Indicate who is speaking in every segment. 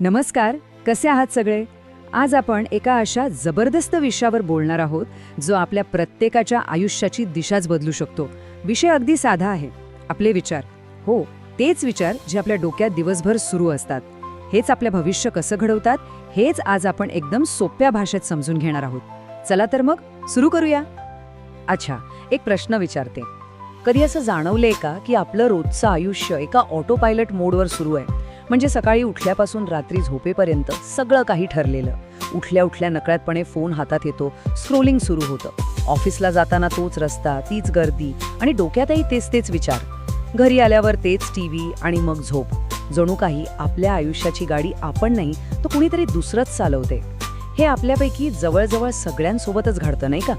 Speaker 1: नमस्कार कसे आहात सगळे? आज आपण एका अशा जबरदस्त विषयावर बोलणार आहोत जो आपल्या प्रत्येकाच्या आयुष्याची दिशाच बदलू शकतो. विषय अगदी साधा आहे. आपले विचार. हो तेच विचार जे आपल्या डोक्यात दिवसभर सुरू असतात. हेच आपलं भविष्य कसं घडवतात हेच आज आपण एकदम सोप्या भाषेत समजून घेणार आहोत. चला तर मग सुरू करूया? अच्छा एक प्रश्न विचारते. कधी असं जाणवलंय का की आपलं रोजचं आयुष्य एका ऑटो पायलट मोडवर सुरू आहे? म्हणजे सकाळी उठल्यापासून रात्री झोपेपर्यंत सगळं काही ठरलेलं. उठल्या उठल्या नकळतपणे फोन हातात येतो. स्क्रोलिंग सुरू होतं. ऑफिसला जाताना तोच रस्ता तीच गर्दी आणि डोक्यातही तेच तेच विचार. घरी आल्यावर तेच टी व्ही आणि मग झोप. जणू काही आपल्या आयुष्याची गाडी आपण नाही तर कुणीतरी दुसरंच चालवते. हे आपल्यापैकी जवळजवळ सगळ्यांसोबतच घडतं नाही का?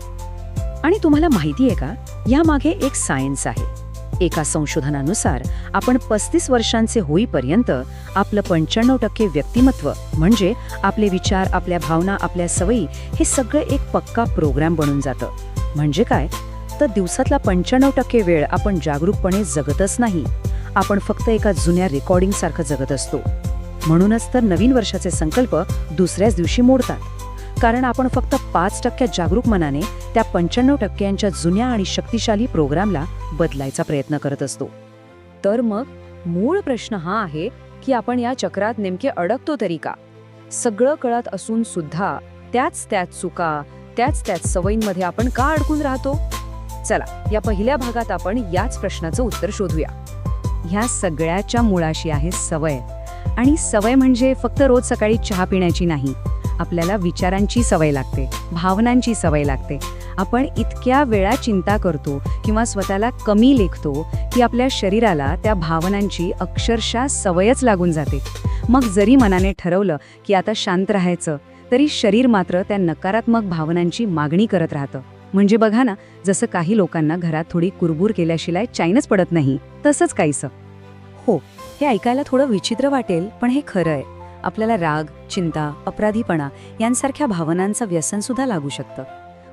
Speaker 1: आणि तुम्हाला माहिती आहे का यामागे एक सायन्स आहे. एका संशोधनानुसार आपण पस्तीस वर्षांचे होईपर्यंत आपलं पंच्याण्णव टक्के व्यक्तिमत्व म्हणजे आपले विचार आपल्या भावना आपल्या सवयी हे सगळं एक पक्का प्रोग्राम बनून जातं. म्हणजे काय? तर दिवसातला पंच्याण्णव टक्के वेळ आपण जागरूकपणे जगतच नाही. आपण फक्त एका जुन्या रेकॉर्डिंगसारखं जगत असतो. म्हणूनच तर नवीन वर्षाचे संकल्प दुसऱ्याच दिवशी मोडतात. कारण आपण फक्त पाच टक्क्या जागरूक मनाने त्या पंच्याण्णव टक्क्यांच्या जुन्या आणि शक्तिशाली प्रोग्रामला बदलायचा प्रयत्न करत असतो. तर मग मूळ प्रश्न हा आहे की आपण या चक्रात नेमके अडकतो तरी का? सगळं कळत असून सुद्धा त्याच त्याच चुका त्याच त्याच सवयींमध्ये आपण का अडकून राहतो? चला या पहिल्या भागात आपण याच प्रश्नाचं उत्तर शोधूया. ह्या सगळ्याच्या मुळाशी आहे सवय. आणि सवय म्हणजे फक्त रोज सकाळी चहा पिण्याची नाही. आपल्याला विचारांची सवय लागते भावनांची सवय लागते. आपण इतक्या वेळा चिंता करतो किंवा स्वतःला कमी लेखतो की आपल्या शरीराला त्या भावनांची अक्षरशः सवयच लागून जाते. मग जरी मनाने ठरवलं की आता शांत राहायचं तरी शरीर मात्र त्या नकारात्मक भावनांची मागणी करत राहतं. म्हणजे बघा ना जसं काही लोकांना घरात थोडी कुरबूर केल्याशिवाय चाईनच पडत नाही तसंच काहीसं. हो हे ऐकायला थोडं विचित्र वाटेल पण हे खरं आहे आपल्याला राग चिंता अपराधीपणा यांसारख्या भावनांचं व्यसन सुद्धा लागू शकतं.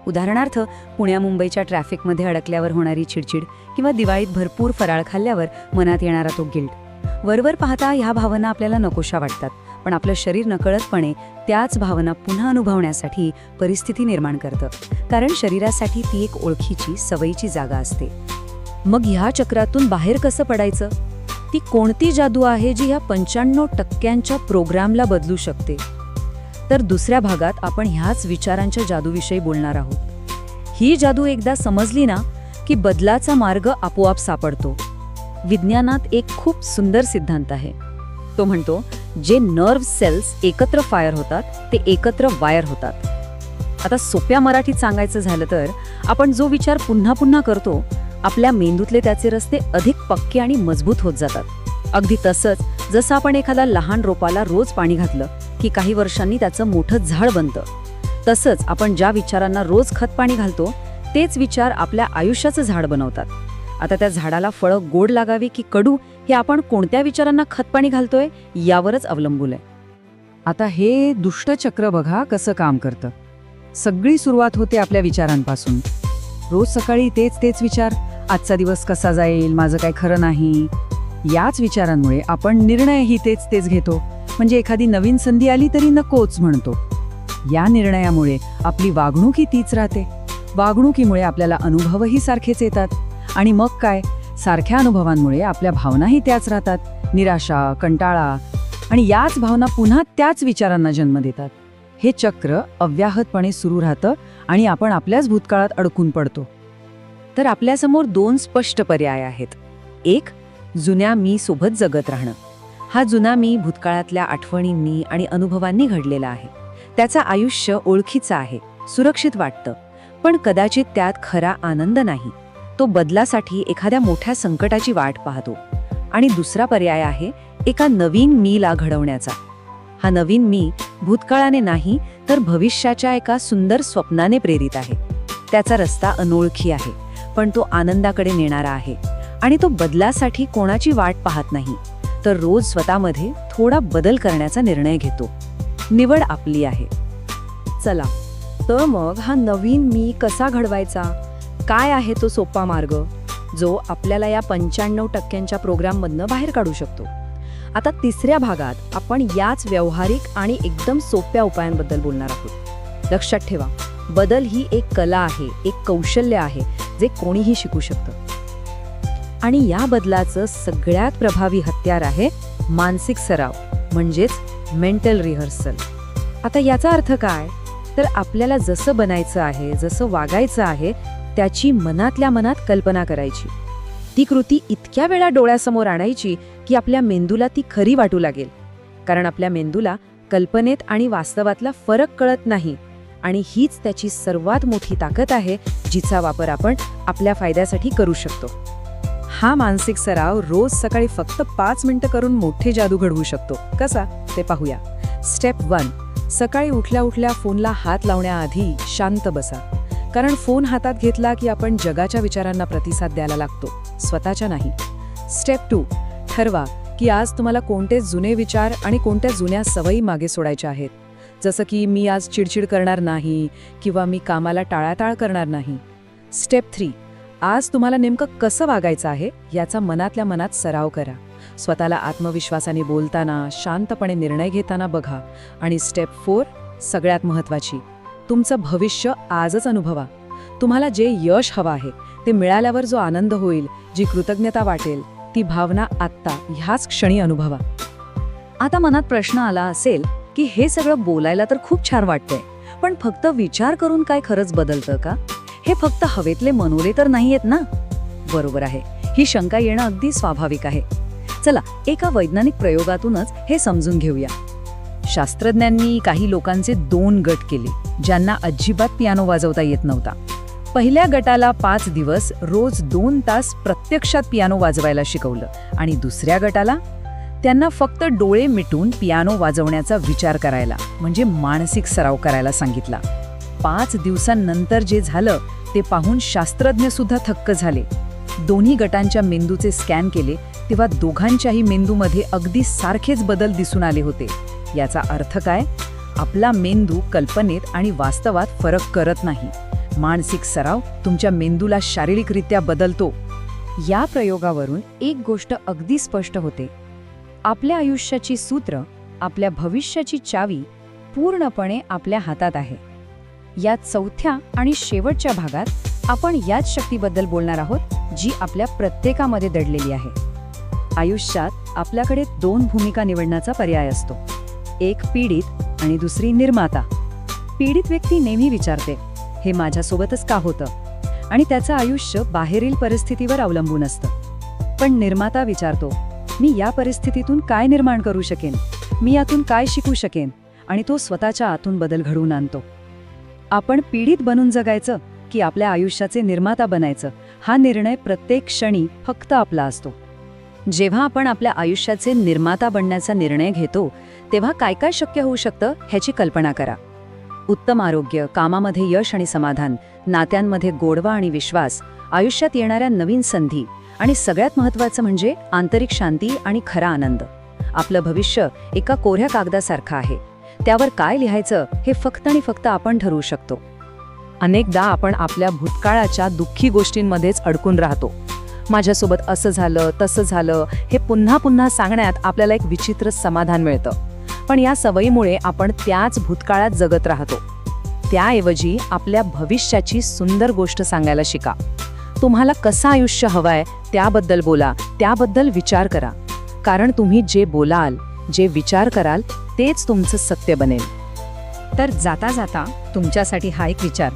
Speaker 1: उदाहरणार्थ पुण्या मुंबईच्या ट्रॅफिकमध्ये अडकल्यावर होणारी चिडचिड किंवा दिवाळीत भरपूर फराळ खाल्ल्यावर मनात येणारा तो गिल्ट. वरवर पाहता ह्या भावना आपल्याला नकोशा वाटतात पण आपलं शरीर नकळतपणे त्याच भावना पुन्हा अनुभवण्यासाठी परिस्थिती निर्माण करतं. कारण शरीरासाठी ती एक ओळखीची सवयीची जागा असते. मग ह्या चक्रातून बाहेर कसं पडायचं? ती कोणती जादू आहे जी ह्या पंच्याण्णव टक्क्यांच्या प्रोग्रामला बदलू शकते? तर दुसऱ्या भागात आपण ह्याच विचारांच्या जादूविषयी बोलणार आहोत. ही जादू एकदा समजली ना की बदलाचा मार्ग आपोआप सापडतो. विज्ञानात एक खूप सुंदर सिद्धांत आहे. तो म्हणतो जे नर्व सेल्स एकत्र फायर होतात ते एकत्र वायर होतात. आता सोप्या मराठीत सांगायचं झालं तर आपण जो विचार पुन्हा पुन्हा करतो आपल्या मेंदूतले त्याचे रस्ते अधिक पक्के आणि मजबूत होत जातात. अगदी तसंच जसं आपण एखाद्या लहान रोपाला रोज पाणी घातलं की काही वर्षांनी त्याचं मोठं झाड बनतं. तसंच आपण ज्या विचारांना रोज खत पाणी घालतो तेच विचार आपल्या आयुष्याचं झाड बनवतात. आता त्या झाडाला फळं गोड लागावी की कडू हे आपण कोणत्या विचारांना खतपाणी घालतोय यावरच अवलंबून आहे. आता हे दुष्टचक्र बघा कसं काम करतं. सगळी सुरुवात होते आपल्या विचारांपासून. रोज सकाळी तेच तेच विचार आजचा दिवस कसा जाईल माझं काय खरं नाही? याच विचारांमुळे आपण निर्णयही तेच तेच घेतो. म्हणजे एखादी नवीन संधी आली तरी नकोच म्हणतो. या निर्णयामुळे आपली वागणूकही तीच राहते. वागणुकीमुळे आपल्याला अनुभवही सारखेच येतात. आणि मग काय? सारख्या अनुभवांमुळे आपल्या भावनाही त्याच राहतात. निराशा कंटाळा आणि याच भावना पुन्हा त्याच विचारांना जन्म देतात. हे चक्र अव्याहतपणे सुरू राहतं आणि आपण आपल्याच भूतकाळात अडकून पडतो. तर आपल्यासमोर दोन स्पष्ट पर्याय आहेत. एक जुन्या मी सोबत जगत राहणं. हा जुना मी भूतकाळातल्या आठवणींनी आणि अनुभवांनी घडलेला आहे. त्याचं आयुष्य ओळखीचं आहे सुरक्षित वाटतं. पण कदाचित त्यात खरा आनंद नाही. तो बदलासाठी एखाद्या मोठ्या संकटाची वाट पाहतो. आणि दुसरा पर्याय आहे एका नवीन मीला घडवण्याचा. हा नवीन मी भूतकाळाने नाही तर भविष्याच्या एका सुंदर स्वप्नाने प्रेरित आहे. त्याचा रस्ता अनोळखी आहे. पण तो आनंदाकडे नेणारा आहे आणि तो बदलासाठी कोणाची वाट पाहत नाही. तर रोज स्वतःमध्ये थोडा बदल करण्याचा निर्णय घेतो. निवड आपली आहे. चला तर मग हा नवीन मी कसा घडवायचा? काय आहे तो सोपा मार्ग? जो आपल्याला या पंच्याण्णव टक्क्यांच्या प्रोग्राममधनं बाहेर काढू शकतो.
Speaker 2: आता तिसऱ्या भागात आपण याच व्यावहारिक आणि एकदम सोप्या उपायांबद्दल बोलणार आहोत. लक्षात ठेवा बदल ही एक कला आहे एक कौशल्य आहे. जे कोणीही शिकू शकतं. आणि या बदलाचं सगळ्यात प्रभावी हत्यार आहे मानसिक सराव म्हणजेच मेंटल रिहर्सल. आता याचा अर्थ काय? तर आपल्याला जसं बनायचं आहे जसं वागायचं आहे त्याची मनातल्या मनात कल्पना करायची. ती कृती इतक्या वेळा डोळ्यासमोर आणायची की आपल्या मेंदूला ती खरी वाटू लागेल. कारण आपल्या मेंदूला कल्पनेत आणि वास्तवातला फरक कळत नाही. आणि हीच त्याची सर्वात मोठी ताकद आहे जिचा वापर आपण आपल्या फायद्यासाठी करू शकतो. हा मानसिक सराव रोज सकाळी फक्त पाच मिनिटं करून मोठे जादू घडवू शकतो. कसा? ते पाहूया. Step one. सकाळी उठल्या उठल्या फोनला हात लावण्याआधी शांत बसा. कारण फोन हातात घेतला की आपण जगाच्या विचारांना प्रतिसाद द्यायला लागतो. स्वतःच्या नाही. Step two. ठरवा की आज तुम्हाला कोणते जुने विचार आणि कोणत्या जुन्या सवयी मागे सोडायच्या आहेत. जसं की मी आज चिडचिड करणार नाही किंवा मी कामाला टाळाटाळ करणार नाही. स्टेप थ्री आज तुम्हाला नेमकं कसं वागायचं आहे याचा मनातल्या मनात सराव करा. स्वतःला आत्मविश्वासाने बोलताना शांतपणे निर्णय घेताना बघा. आणि स्टेप फोर सगळ्यात महत्त्वाची तुमचं भविष्य आजच अनुभवा. तुम्हाला जे यश हवं आहे ते मिळाल्यावर जो आनंद होईल जी कृतज्ञता वाटेल ती भावना आत्ता ह्याच क्षणी अनुभवा.
Speaker 1: आता मनात प्रश्न आला असेल की हे सगळं बोलायला तर खूप छान वाटतंय. पण फक्त विचार करून काय खरंच बदलतं का? हे फक्त हवेतले मनोरे तर नाहीयेत ना? बरोबर आहे. ही शंका येणं अगदी स्वाभाविक आहे. चला एका वैज्ञानिक प्रयोगातूनच हे समजून घेऊया. शास्त्रज्ञांनी काही लोकांचे दोन गट केले ज्यांना अजिबात पियानो वाजवता येत नव्हता. पहिल्या गटाला पाच दिवस रोज दोन तास प्रत्यक्षात पियानो वाजवायला शिकवलं आणि दुसऱ्या गटाला त्यांना फक्त डोळे मिटून पियानो वाजवण्याचा विचार करायला म्हणजे मानसिक सराव करायला सांगितला. पाच दिवसांनंतर जे झालं ते पाहून शास्त्रज्ञ सुद्धा थक्क झाले. दोन्ही गटांच्या मेंदूचे स्कॅन केले तेव्हा दोघांच्याही मेंदूमध्ये अगदी सारखेच बदल दिसून आले होते. याचा अर्थ काय? आपला मेंदू कल्पनेत आणि वास्तवात फरक करत नाही. मानसिक सराव तुमच्या मेंदूला शारीरिकरित्या बदलतो. या प्रयोगावरून एक गोष्ट अगदी स्पष्ट होते. आपल्या आयुष्याची सूत्र आपल्या भविष्याची चावी पूर्णपणे आपल्या हातात आहे. या चौथ्या आणि शेवटच्या भागात आपण याच शक्तीबद्दल बोलणार आहोत जी आपल्या प्रत्येकामध्ये दडलेली आहे. आयुष्यात आपल्याकडे दोन भूमिका निवडण्याचा पर्याय असतो. एक पीडित आणि दुसरी निर्माता. पीडित व्यक्ती नेहमी विचारते हे माझ्यासोबतच का होतं? आणि त्याचं आयुष्य बाहेरील परिस्थितीवर अवलंबून असतं. पण निर्माता विचारतो मी या परिस्थितीतून काय निर्माण करू शकेन? मी यातून काय शिकू शकेन? आणि तो स्वतःच्या आतून बदल घडवून आणतो. आपण पीडित बनून जगायचं की आपल्या आयुष्याचे निर्माता बनायचं हा निर्णय प्रत्येक क्षणी फक्त आपला असतो. जेव्हा आपण आपल्या आयुष्याचे निर्माता बनण्याचा निर्णय घेतो तेव्हा काय काय शक्य होऊ शकतं ह्याची कल्पना करा. उत्तम आरोग्य कामामध्ये यश आणि समाधान नात्यांमध्ये गोडवा आणि विश्वास आयुष्यात येणाऱ्या नवीन संधी आणि सगळ्यात महत्त्वाचं म्हणजे आंतरिक शांती आणि खरा आनंद. आपलं भविष्य एका कोऱ्या कागदासारखं आहे. त्यावर काय लिहायचं हे फक्त आणि फक्त आपण ठरवू शकतो. अनेकदा आपण आपल्या भूतकाळाच्या दुःखी गोष्टींमध्येच अडकून राहतो. माझ्यासोबत असं झालं तसं झालं हे पुन्हा पुन्हा सांगण्यात आपल्याला एक विचित्र समाधान मिळतं. पण या सवयीमुळे आपण त्याच भूतकाळात जगत राहतो. त्याऐवजी आपल्या भविष्याची सुंदर गोष्ट सांगायला शिका. तुम्हाला कसं आयुष्य हवंय त्याबद्दल बोला त्याबद्दल विचार करा. कारण तुम्ही जे बोलाल जे विचार कराल तेच तुमचं सत्य बनेल. तर जाता जाता तुमच्यासाठी हा एक विचार.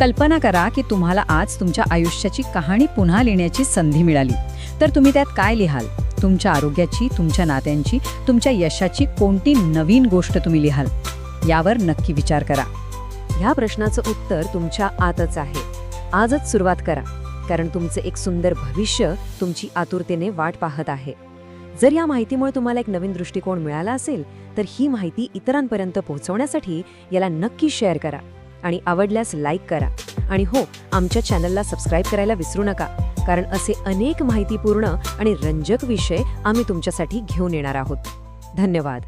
Speaker 1: कल्पना करा की तुम्हाला आज तुमच्या आयुष्याची कहाणी पुन्हा लिहिण्याची संधी मिळाली. तर तुम्ही त्यात काय लिहाल? तुमच्या आरोग्याची तुमच्या नात्यांची तुमच्या यशाची कोणती नवीन गोष्ट तुम्ही लिहाल? यावर नक्की विचार करा. ह्या प्रश्नाचं उत्तर तुमच्या आतच आहे. आजच सुरुवात करा. कारण तुमचं एक सुंदर भविष्य तुमची आतुरतेने वाट पाहत आहे. जर या माहितीमुळे तुम्हाला एक नवीन दृष्टिकोन मिळाला असेल तर ही माहिती इतरांपर्यंत पोहोचवण्यासाठी याला नक्की शेअर करा आणि आवडल्यास लाईक करा. आणि हो आमच्या चॅनलला सबस्क्राईब करायला विसरू नका. कारण असे अनेक माहितीपूर्ण आणि रंजक विषय आम्ही तुमच्यासाठी घेऊन येणार आहोत. धन्यवाद.